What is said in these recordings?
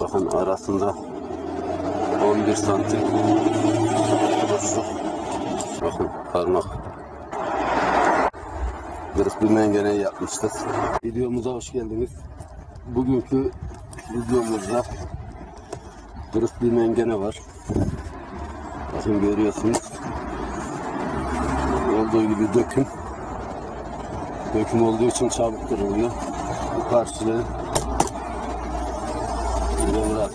Bakın arasında 11 santim boşluk. Bakın parmak. Kırık bir mengene yapmıştık. Videomuza hoş geldiniz. Bugünkü videomuzda kırık bir mengene var. Bakın görüyorsunuz. Olduğu gibi döküm. Döküm olduğu için çabuk kırılıyor. Bu karşılığı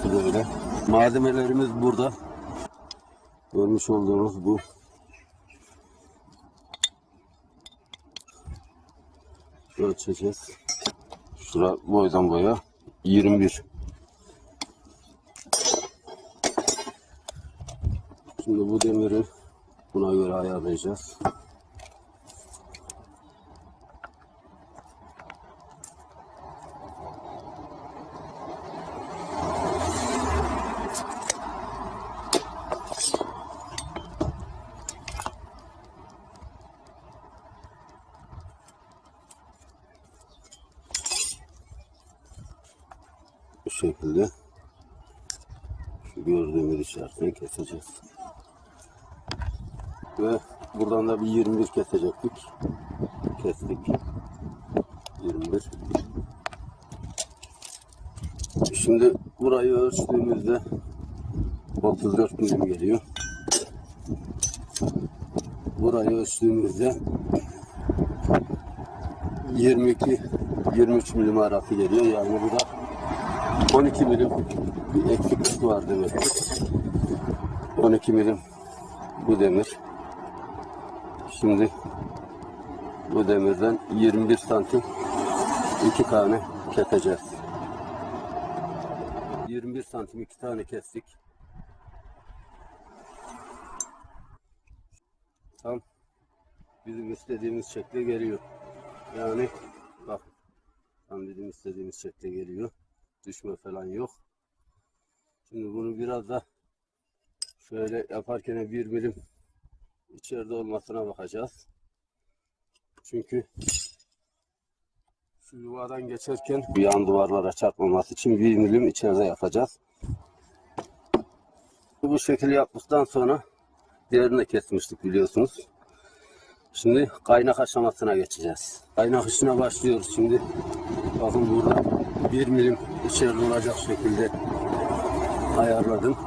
burası böyle. Malzemelerimiz burada. Görmüş olduğunuz bu. Ölçeceğiz. Şura boydan boya 21. Şimdi bu demiri buna göre ayarlayacağız. Bu şekilde şu gördüğümüz içerisinden keseceğiz. Ve buradan da bir 21 kesecektik. Kestik. 21. Şimdi burayı ölçtüğümüzde 34 milim geliyor. Burayı ölçtüğümüzde 22 23 milim arası geliyor. Yani bu da 12 milim bir eksiklik var demek. 12 milim bu demir. Şimdi bu demirden 21 santim iki tane keseceğiz. 21 santim iki tane kestik. Tam bizim istediğimiz şekle geliyor. Yani bak tam bizim istediğimiz şekle geliyor. Düşme falan yok. Şimdi bunu biraz da şöyle yaparken bir milim içeride olmasına bakacağız. Çünkü şu yuvadan geçerken bir yan duvarlara çarpmaması için bir milim içeride yapacağız. Bu şekil yaptıktan sonra diğerini de kesmiştik biliyorsunuz. Şimdi kaynak aşamasına geçeceğiz. Kaynak işine başlıyoruz şimdi. Bakın burada bir milim içeride olacak şekilde ayarladım.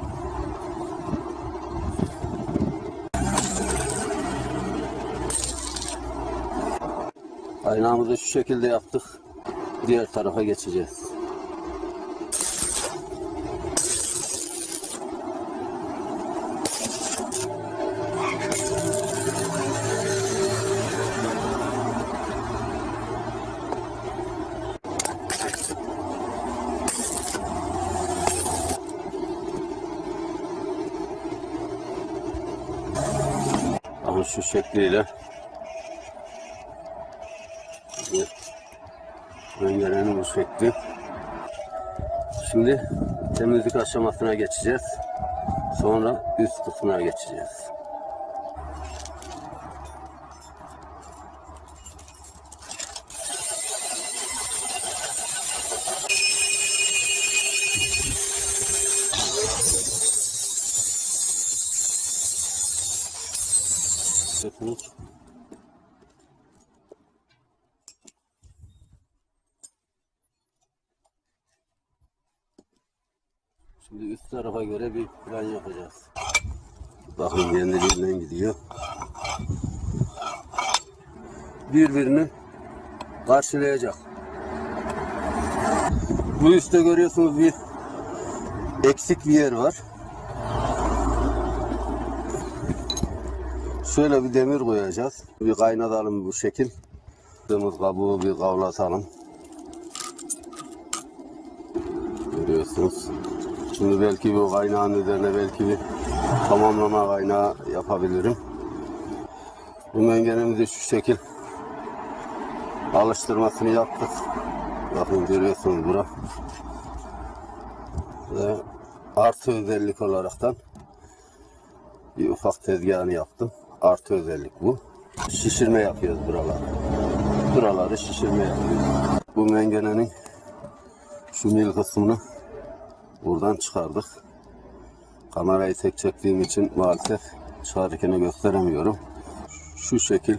Kaynağımızı şu şekilde yaptık. Diğer tarafa geçeceğiz. Şu şekliyle Rengerenin bu şekli. Şimdi temizlik aşamasına geçeceğiz. Sonra üst kısmına geçeceğiz. Bakın. Şimdi üst tarafa göre bir plan yapacağız. Bakın kendiliğinden gidiyor. Birbirini karşılayacak. Bu üstte görüyorsunuz bir eksik bir yer var. Şöyle bir demir koyacağız. Bir kaynatalım bu şekil. Kırmızı kabuğu bir kavlatalım. Görüyorsunuz. Şimdi belki bu kaynağın üzerine belki bir tamamlama kaynağı yapabilirim. Bu mengenemizi şu şekil alıştırmasını yaptık. Bakın görüyorsunuz bura. Ve artı özellik olaraktan bir ufak tezgahını yaptım. Artı özellik bu. Şişirme yapıyoruz buraları. Buraları şişirme yapıyoruz. Bu mengenenin şu mil kısmını buradan çıkardık. Kamerayı tek çektiğim için maalesef çıkarırken gösteremiyorum. Şu şekil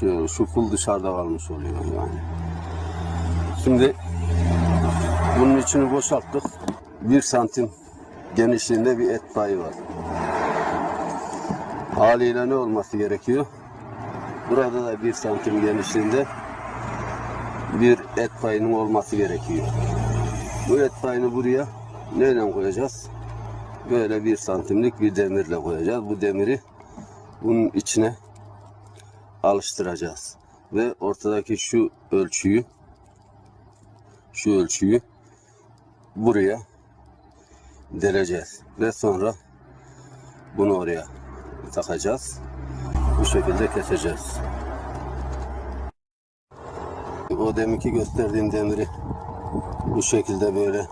şu, şu pul dışarıda kalmış oluyor yani. Şimdi bunun içini boşalttık. Bir santim genişliğinde bir et payı var. Haliyle ne olması gerekiyor? Burada da bir santim genişliğinde bir et payının olması gerekiyor. Bu et payını buraya neyle koyacağız? Böyle bir santimlik bir demirle koyacağız. Bu demiri bunun içine alıştıracağız. Ve ortadaki şu ölçüyü şu ölçüyü buraya deleceğiz. Ve sonra bunu oraya takacağız. Bu şekilde keseceğiz. O deminki gösterdiğim demiri bu şekilde böyle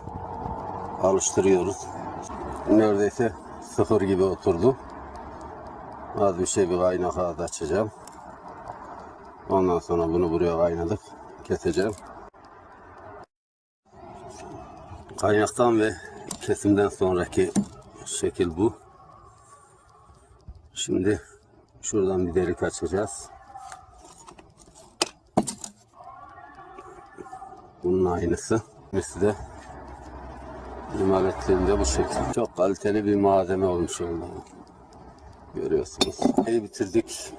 alıştırıyoruz. Neredeyse sıfır gibi oturdu. Az bir şey bir kaynak ağzı açacağım. Ondan sonra bunu buraya kaynadık. Keseceğim. Kaynaktan ve kesimden sonraki şekil bu. Şimdi şuradan bir delik açacağız. Bunun aynısı. Birisi de imal bu şekil. Çok kaliteli bir malzeme olmuş oldu. Görüyorsunuz. İyi bitirdik.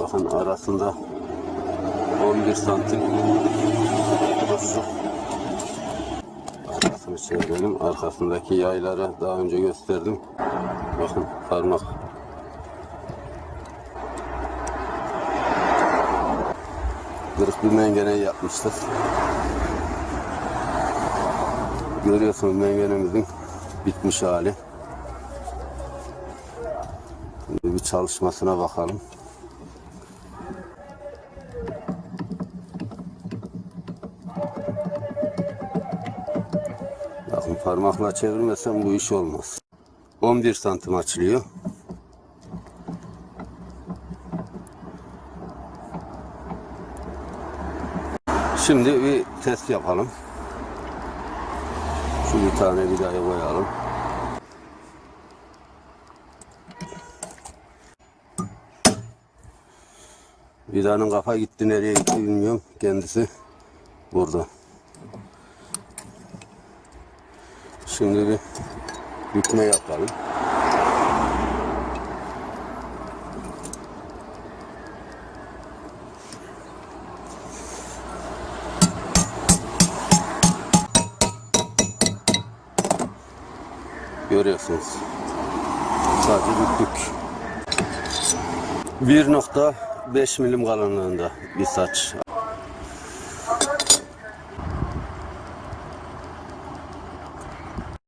Bakın arasında 11 santim. Arkasını çevirelim. Arkasındaki yayları daha önce gösterdim. Bakın parmak. Kırık bir mengene yapmıştık. Görüyorsunuz mengenemizin bitmiş hali. Şimdi bir çalışmasına bakalım. Bakın parmakla çevirmesem bu iş olmaz. 11 santim açılıyor. Şimdi bir test yapalım. Şu bir tane vidayı koyalım. Vidanın kafa gitti nereye gitti bilmiyorum. Kendisi burada. Şimdi bir bükme yapalım. Görüyorsunuz. Sadece büktük. 1.5 milim kalınlığında bir saç